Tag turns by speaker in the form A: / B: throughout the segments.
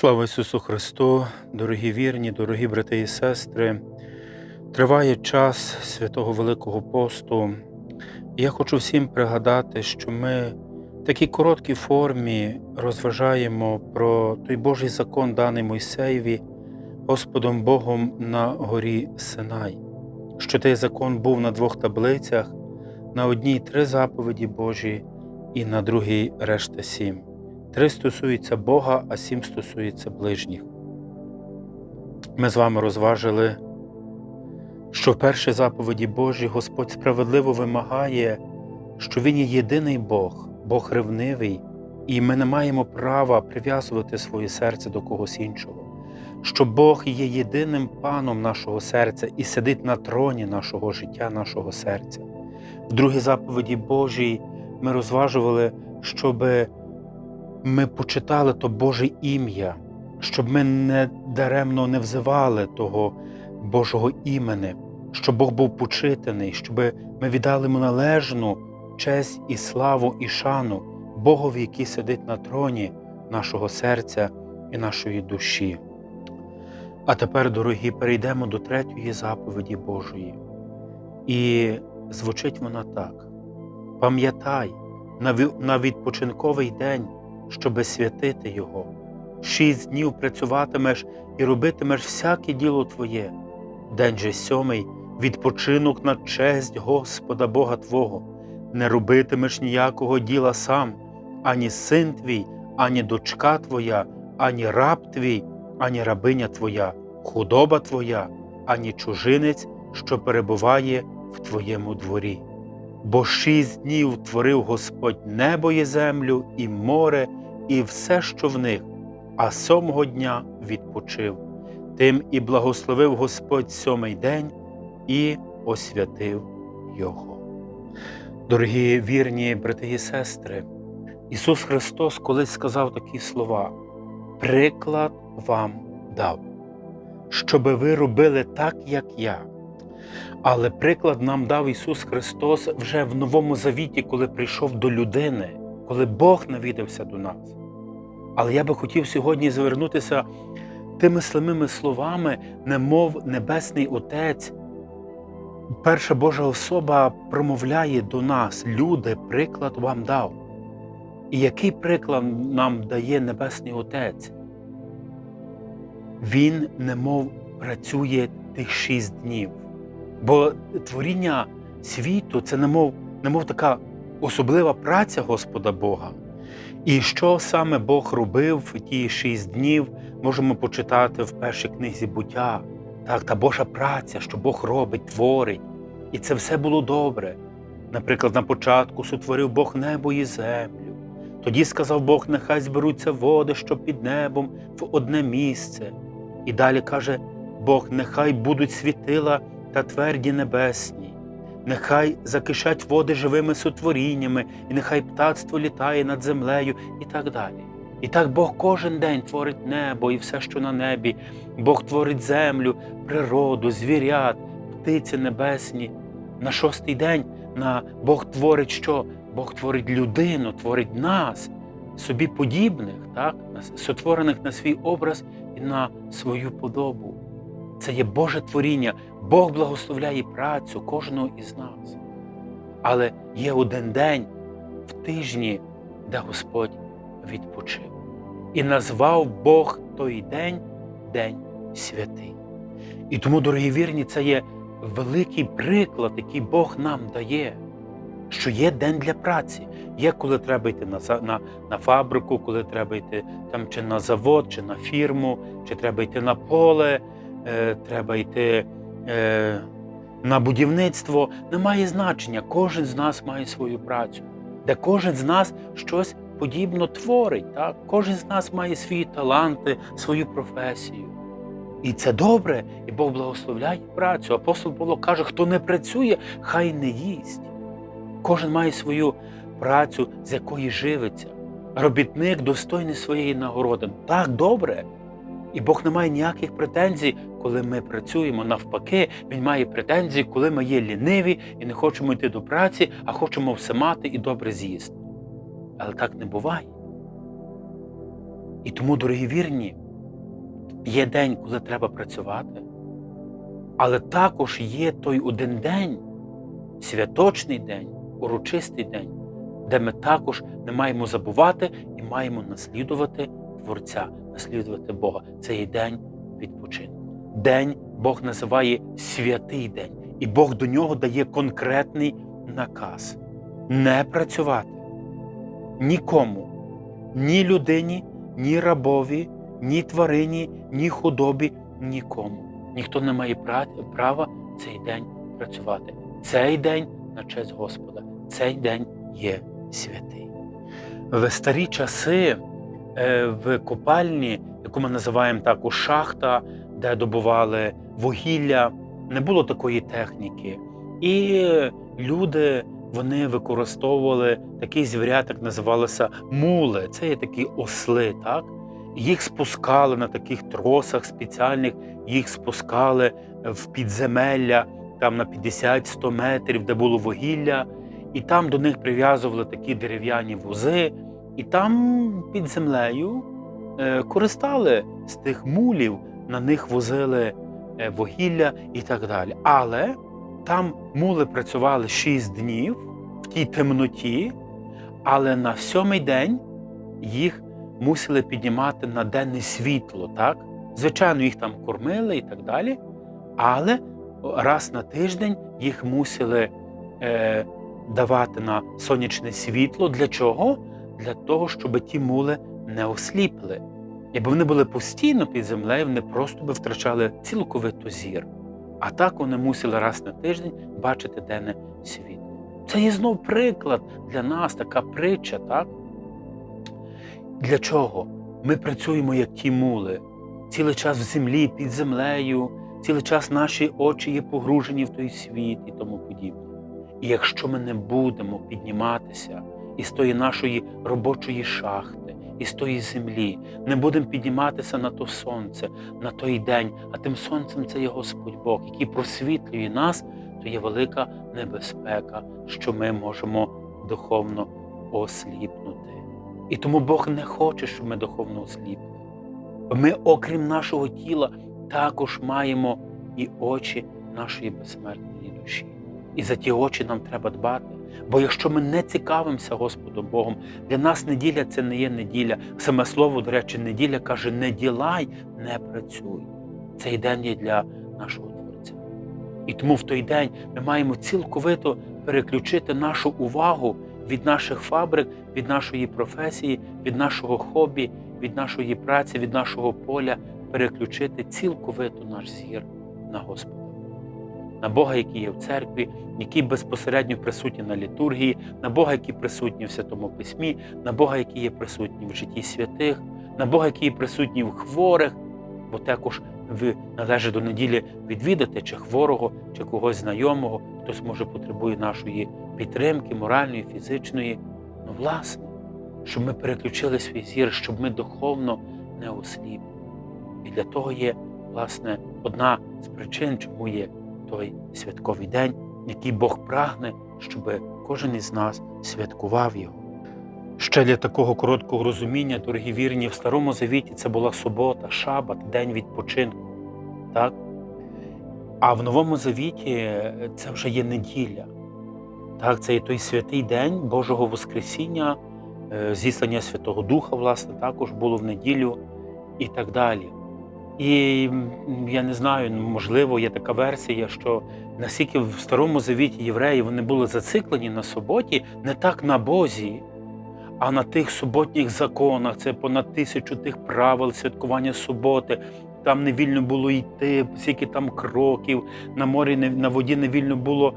A: Слава Ісусу Христу, дорогі вірні, дорогі брати і сестри. Триває час святого Великого посту. Я хочу всім пригадати, що ми в такій короткій формі розважаємо про той Божий закон, даний Мойсеєві, Господом Богом на горі Синай, що той закон був на двох таблицях, на одній три заповіді Божі, і на другій решта сім. Три стосуються Бога, а сім стосується ближніх. Ми з вами розважили, що в першій заповіді Божій Господь справедливо вимагає, що Він є єдиний Бог, Бог ревнивий, і ми не маємо права прив'язувати своє серце до когось іншого, що Бог є єдиним паном нашого серця і сидить на троні нашого життя, нашого серця. В другій заповіді Божій ми розважували, щоби ми почитали то Боже ім'я, щоб ми не даремно не взивали того Божого імени, щоб Бог був почитаний, щоб ми віддали йому належну честь і славу і шану Богові, який сидить на троні нашого серця і нашої душі. А тепер, дорогі, перейдемо до третьої заповіді Божої. І звучить вона так: пам'ятай на відпочинковий день щоби святити Його. Шість днів працюватимеш і робитимеш всяке діло Твоє. День же сьомий відпочинок на честь Господа Бога Твого. Не робитимеш ніякого діла сам, ані син твій, ані дочка твоя, ані раб твій, ані рабиня твоя, худоба твоя, ані чужинець, що перебуває в твоєму дворі. Бо шість днів творив Господь небо і землю, і море, і все, що в них, а сьомого дня відпочив. Тим і благословив Господь сьомий день і освятив його. Дорогі вірні брати і сестри, Ісус Христос колись сказав такі слова: Приклад вам дав, щоби ви робили так, як я. Але приклад нам дав Ісус Христос вже в Новому Завіті, коли прийшов до людини, коли Бог навідався до нас. Але я би хотів сьогодні звернутися тими самими словами, немов Небесний Отець. Перша Божа особа промовляє до нас, люди, приклад вам дав. І який приклад нам дає Небесний Отець? Він немов працює тих шість днів. Бо творіння світу це немов, немов така особлива праця Господа Бога. І що саме Бог робив в ті шість днів, можемо почитати в першій книзі буття. Так, та Божа праця, що Бог робить, творить. І це все було добре. Наприклад, на початку сотворив Бог небо і землю. Тоді сказав Бог, нехай зберуться води, що під небом в одне місце. І далі каже Бог, нехай будуть світила та тверді небесні, нехай закишать води живими сотворіннями, і нехай птацтво літає над землею, і так далі. І так Бог кожен день творить небо і все, що на небі. Бог творить землю, природу, звірят, птиці небесні. На шостий день на Бог творить що? Бог творить людину, творить нас, собі подібних, так? сотворених на свій образ і на свою подобу. Це є Боже творіння. Бог благословляє працю кожного із нас. Але є один день в тижні, де Господь відпочив. І назвав Бог той день День святий. І тому, дорогі вірні, це є великий приклад, який Бог нам дає, що є день для праці. Є, коли треба йти на, на, на фабрику, коли треба йти там чи на завод, чи на фірму, чи треба йти на поле, е, треба йти е, на будівництво. Немає значення. Кожен з нас має свою працю, де кожен з нас щось подібно творить. Так? Кожен з нас має свої таланти, свою професію. І це добре, і Бог благословляє працю. Апостол Павло каже, хто не працює, хай не їсть. Кожен має свою працю, з якої живиться. Робітник достойний своєї нагороди. Так, добре. І Бог не має ніяких претензій, коли ми працюємо. Навпаки, Він має претензії, коли ми є ліниві і не хочемо йти до праці, а хочемо все мати і добре з'їсти. Але так не буває. І тому, дорогі вірні, є день, коли треба працювати, але також є той один день, святочний день, урочистий день, де ми також не маємо забувати і маємо наслідувати Творця, наслідувати Бога. Це є день відпочинку. День Бог називає святий день, і Бог до нього дає конкретний наказ не працювати нікому, ні людині, ні рабові, ні тварині, ні худобі, нікому. Ніхто не має права цей день працювати. Цей день на честь Господа, цей день є святий. В старі часи в копальні, яку ми називаємо також шахта, де добували вугілля, не було такої техніки. І люди вони використовували такий звірят, як називалося мули. Це є такі осли, так? Їх спускали на таких тросах спеціальних, їх спускали в підземелля там на 50-100 метрів, де було вугілля, і там до них прив'язували такі дерев'яні вузи, і там під землею е, користали з тих мулів, на них возили е, вугілля і так далі. Але там мули працювали 6 днів в тій темноті, але на сьомий день їх мусили піднімати на денне світло. так? Звичайно, їх там кормили і так далі, але раз на тиждень їх мусили е, давати на сонячне світло. Для чого? Для того, щоб ті мули не осліпли. Якби вони були постійно під землею, вони просто би втрачали цілковито зір. А так вони мусили раз на тиждень бачити денне світло. Це є знов приклад для нас, така притча, так? Для чого? Ми працюємо як ті мули, цілий час в землі, під землею, цілий час наші очі є погружені в той світ і тому подібне. І якщо ми не будемо підніматися із тої нашої робочої шахти, із тої землі, не будемо підніматися на то сонце, на той день, а тим сонцем це є Господь Бог, який просвітлює нас, то є велика небезпека, що ми можемо духовно осліпнути. І тому Бог не хоче, щоб ми духовно осліпли. Ми, окрім нашого тіла, також маємо і очі нашої безсмертної душі. І за ті очі нам треба дбати. Бо якщо ми не цікавимося Господом Богом, для нас неділя це не є неділя. Саме слово, до речі, неділя каже: не ділай, не працюй. Цей день є для нашого Творця. І тому в той день ми маємо цілковито переключити нашу увагу від наших фабрик, від нашої професії, від нашого хобі, від нашої праці, від нашого поля, переключити цілковито наш зір на Господа, на Бога, який є в церкві, який безпосередньо присутній на літургії, на Бога, який присутній в Святому Письмі, на Бога, який є присутній в житті святих, на Бога, який є присутній в хворих, бо також ви належить до неділі відвідати чи хворого, чи когось знайомого, хтось може потребує нашої підтримки, моральної, фізичної. Ну, власне, щоб ми переключили свій зір, щоб ми духовно не осліпли. І для того є, власне, одна з причин, чому є той святковий день, який Бог прагне, щоб кожен із нас святкував його. Ще для такого короткого розуміння, дорогі вірні, в Старому Завіті це була субота, шабат, день відпочинку. Так? А в Новому Завіті це вже є неділя. Так, Це є той святий день Божого Воскресіння, е, зіслання Святого Духа, власне, також було в неділю і так далі. І я не знаю, можливо, є така версія, що наскільки в Старому Завіті євреї вони були зациклені на суботі, не так на Бозі, а на тих суботніх законах. Це понад тисячу тих правил святкування суботи. Там не вільно було йти, скільки там кроків, на морі не- на воді не вільно було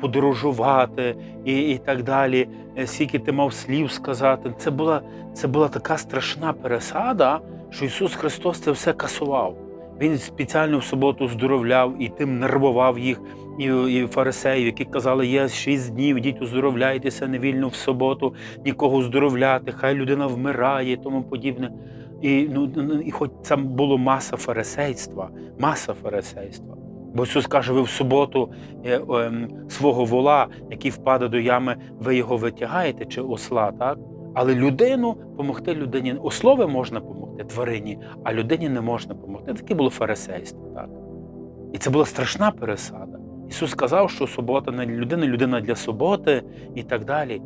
A: подорожувати і, і так далі. Е, Скільки ти мав слів сказати. Це була, це була така страшна пересада, що Ісус Христос це все касував. Він спеціально в суботу здоровляв і тим нервував їх, і, і фарисеїв, які казали, є шість днів, ідіть оздоровляйтеся невільно в суботу, нікого оздоровляти, хай людина вмирає і тому подібне. І, ну, ну, і хоч там було маса фарисейства, маса фарисейства. Бо Ісус каже, ви в суботу е, ем, свого вола, який впаде до ями, ви його витягаєте чи осла, так? Але людину помогти людині, ослове можна допомогти тварині, а людині не можна допомогти. Таке було фарисейство. Так? І це була страшна пересада. Ісус сказав, що субота не для людина для суботи і так далі.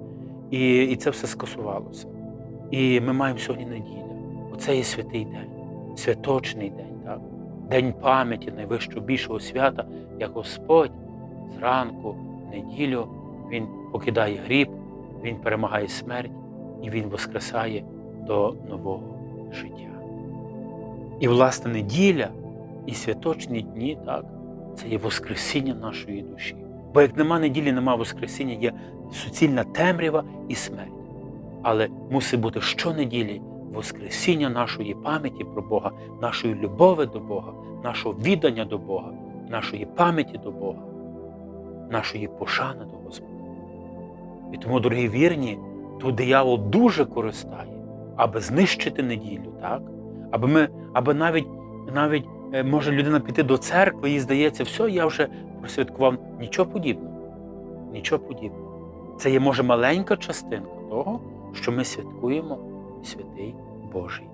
A: І, і це все скасувалося. І ми маємо сьогодні неділя. Оце є святий день, святочний день, так? день пам'яті найвищого більшого свята, як Господь зранку, в неділю, Він покидає гріб, Він перемагає смерть і Він воскресає до нового життя. І, власне, неділя і святочні дні, так, це є Воскресіння нашої душі. Бо як нема неділі, нема Воскресіння, є суцільна темрява і смерть. Але мусить бути щонеділі Воскресіння нашої пам'яті про Бога, нашої любові до Бога, нашого віддання до Бога, нашої пам'яті до Бога, нашої пошани до Господа. І тому, дорогі вірні, тут диявол дуже користає, аби знищити неділю, так? аби ми, аби навіть, навіть е, може людина піти до церкви, їй здається, все, я вже просвяткував. Нічого подібного. Нічого подібного. Це є, може, маленька частинка того, що ми святкуємо святий Божий